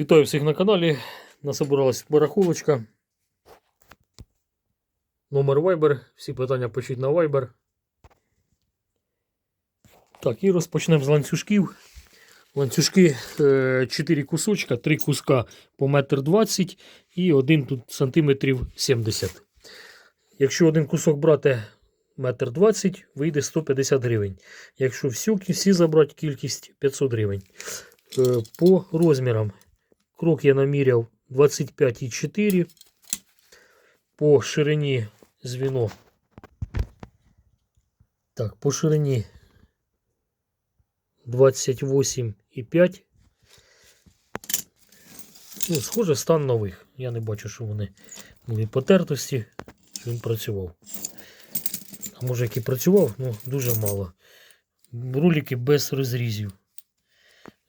Вітаю всіх на каналі. Насобиралась барахулочка. Номер Viber. Всі питання пишіть на Viber. Так, і розпочнемо з ланцюжків. Ланцюжки 4 кусочка, 3 куска по 1,20 м і один тут сантиметрів 70 Якщо один кусок брати 1,20 м, вийде 150 гривень. Якщо всю, всі забрати кількість 500 гривень. Е, По розмірам крок я наміряв 25,4. По ширині звіно. Так, по ширині 28,5. Ну, схоже, стан нових. Я не бачу, що вони були потертості, що він працював. А може, як і працював, ну дуже мало. Ролики без розрізів.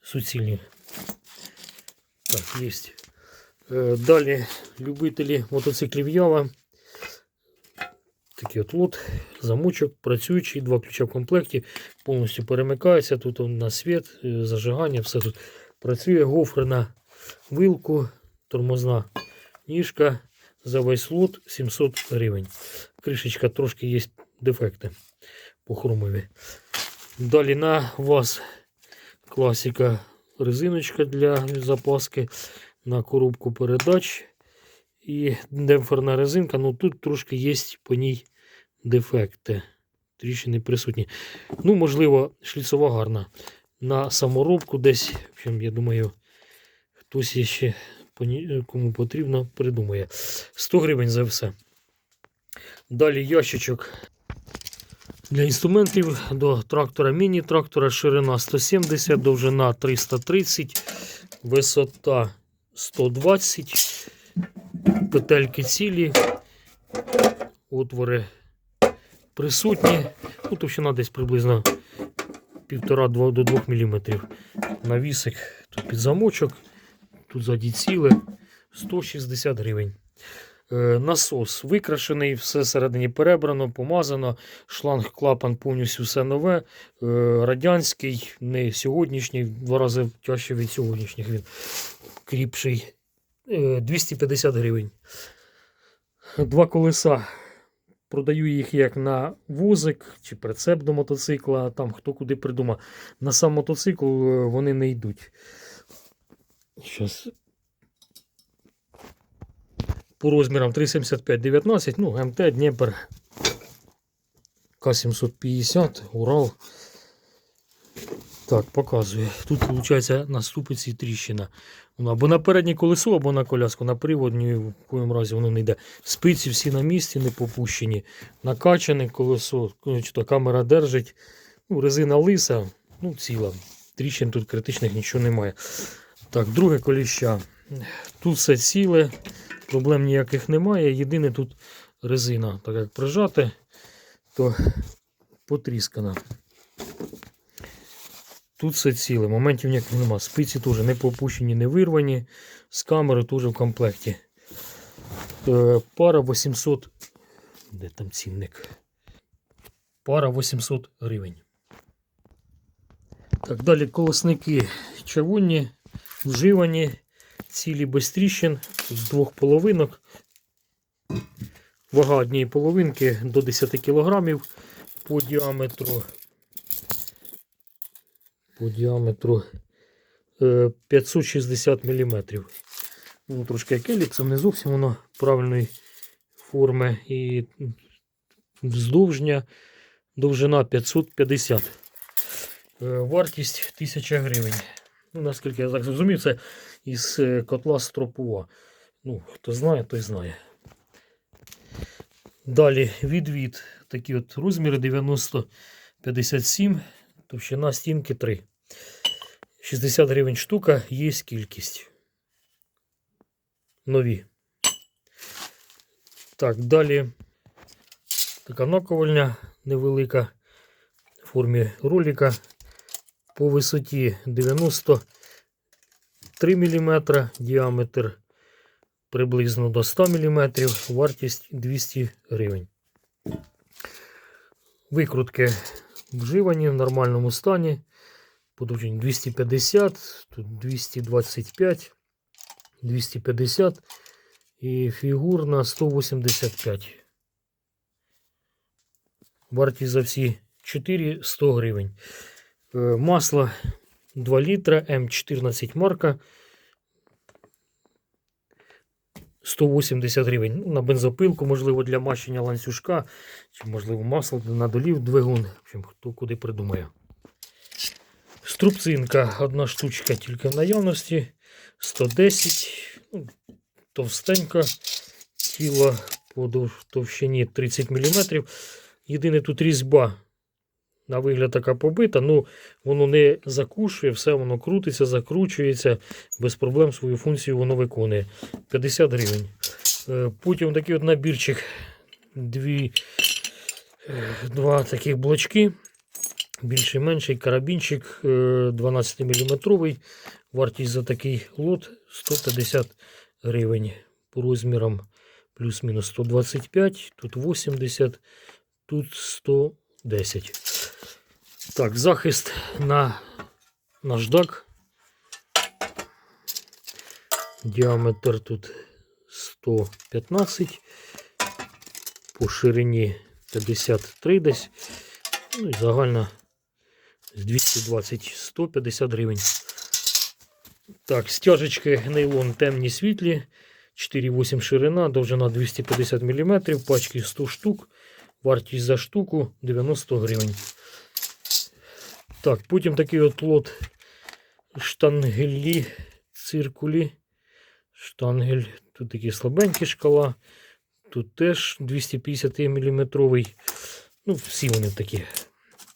Суцільні. Так, є. Е, Далі любителі мотоциклів Ява. Такий от лот, замочок, працюючий, два ключа в комплекті, повністю перемикається. Тут он на світ, е, зажигання, все тут працює. Гофри на вилку, тормозна ніжка. За весь лот 700 гривень. Кришечка трошки є дефекти по хромові. Далі на вас класика резиночка для запаски на коробку передач. І демпферна резинка, ну тут трошки є по ній дефекти. Тріщини присутні. Ну, можливо, шліцова гарна. На саморобку десь, в общем, я думаю, хтось ще кому потрібно, придумає. 100 гривень за все. Далі ящичок для інструментів до трактора міні-трактора ширина 170, довжина 330, висота 120, петельки цілі, отвори присутні. Ну, товщина десь приблизно 1,5 до 2 мм. Навісик тут під замочок, тут ззаді ціле 160 гривень. Е, Насос викрашений, все всередині перебрано, помазано, шланг, клапан повністю все нове. Е, Радянський, не сьогоднішній, два рази тяжче від сьогоднішніх він кріпший. Е, 250 гривень. Два колеса. Продаю їх як на возик чи прицеп до мотоцикла, там хто куди придумав. На сам мотоцикл е, вони не йдуть. Щас по розмірам 3,75-19, ну, МТ, Дніпр, К750, Урал. Так, показує. Тут, виходить, на ступиці тріщина. Або на переднє колесо, або на коляску. На привод ні в коєму разі воно не йде. Спиці всі на місці, не попущені. Накачане колесо, чи то камера держить. Ну, резина лиса, ну, ціла. Тріщин тут критичних нічого немає. Так, друге коліща. Тут все ціле, проблем ніяких немає. Єдине тут резина, так як прижати, то потріскана. Тут все ціле, моментів ніяких нема. Спиці теж не попущені, не вирвані. З камери теж в комплекті. Е, Пара 800. Де там цінник? Пара 800 гривень. Так, далі колосники чавунні, вживані, цілі без тріщин, з двох половинок. Вага однієї половинки до 10 кг по діаметру. По діаметру е, 560 мм. Ну, трошки як еліпсом, не зовсім воно правильної форми і вздовжня довжина 550. Е, Вартість 1000 гривень. Ну, наскільки я так зрозумів, це із е, котла стропова. Ну, хто знає, той знає. Далі відвід. Такі от розміри 90-57, товщина стінки 3. 60 гривень штука, є кількість. Нові. Так, далі така наковальня невелика в формі ролика по висоті 93 мм, діаметр приблизно до 100 мм, вартість 200 гривень. Викрутки вживані в нормальному стані. Подовжень 250, тут 225. 250 і фігурна 185. Вартість за всі 4 100 гривень. Е, Масло 2 літра М14 марка 180 гривень. Ну, на бензопилку, можливо, для мащення ланцюжка, чи, можливо, масло на долів двигун. В общем, хто куди придумає. Струбцинка, одна штучка тільки в наявності. 110. Ну, товстенька. Тіло по товщині 30 мм. Єдине тут різьба. На вигляд така побита, ну воно не закушує, все воно крутиться, закручується, без проблем свою функцію воно виконує. 50 гривень. Е, Потім такий от набірчик, дві, е, два таких блочки. Більший менший карабінчик 12 мм. Вартість за такий лот 150 гривень. По розмірам плюс-мінус 125, тут 80, тут 110. Так, захист на наждак. Діаметр тут 115, по ширині 53 десь. Ну і загально з 220 150 гривень. Так, стяжечки нейлон темні світлі. 4,8 ширина, довжина 250 мм, пачки 100 штук, вартість за штуку 90 гривень. Так, потім такий от лот штангелі, циркулі. Штангель, тут такі слабенькі шкала. Тут теж 250 мм. Ну, всі вони такі,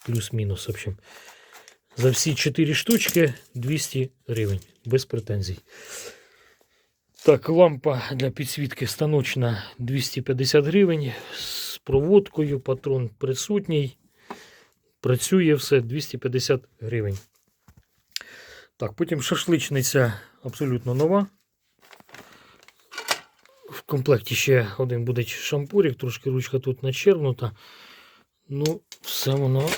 плюс-мінус, в общем. За всі 4 штучки 200 гривень, без претензій. Так, лампа для підсвітки станочна 250 гривень. З проводкою, патрон присутній. Працює все 250 гривень. Так, потім шашличниця абсолютно нова. В комплекті ще один буде шампурик, трошки ручка тут начерпнута. Ну, все воно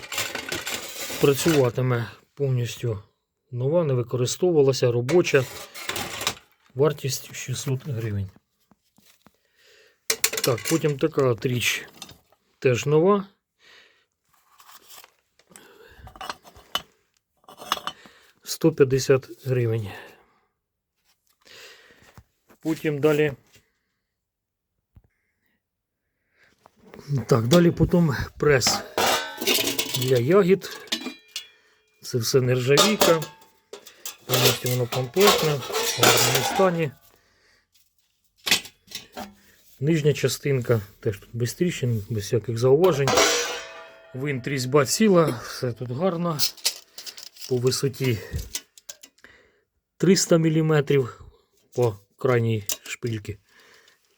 працюватиме повністю нова, не використовувалася, робоча. Вартість 600 гривень. Так, потім така річ теж нова. Сто п'ятдесят гривень. Потім далі. Так, далі потім прес для ягід. Це все нержавійка. Повністю воно комплектне, в гарному стані. Нижня частинка теж тут без тріщин, без всяких зауважень. Винт різьба ціла, все тут гарно. По висоті 300 мм по крайній шпильці.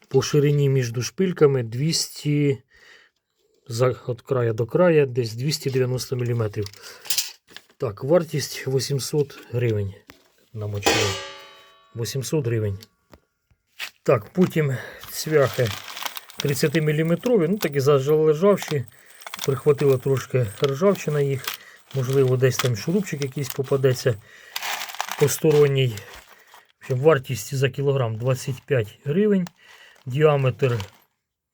По ширині між шпильками 200 від края до края, десь 290 мм. Так, вартість 800 гривень. Намочили. 800 гривень. Так, потім цвяхи 30 мм, ну такі залежавші. Прихватила трошки ржавчина їх. Можливо, десь там шурупчик якийсь попадеться посторонній. Вартість за кілограм 25 гривень. Діаметр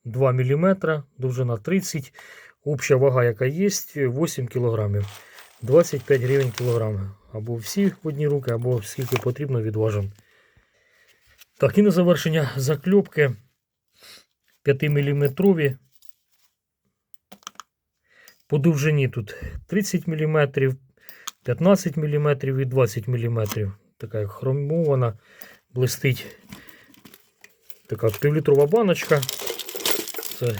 2 мм, довжина 30 Обща вага, яка є, 8 кг. 25 гривень кілограм. Або всі в одні руки, або скільки потрібно відважимо. Так, і на завершення закльопки 5 мм. По довжині тут 30 мм, 15 мм і 20 мм. Така як хромована, блистить. Така півлітрова баночка. Це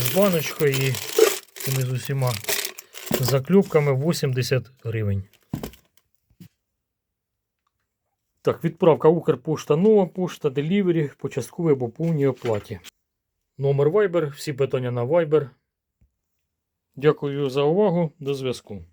з баночкою і цими з усіма закльопками 80 гривень. Так, відправка Укрпошта, нова пошта, делівері по частковій або повній оплаті. Номер Viber, всі питання на Viber. Дякую за увагу. До зв'язку.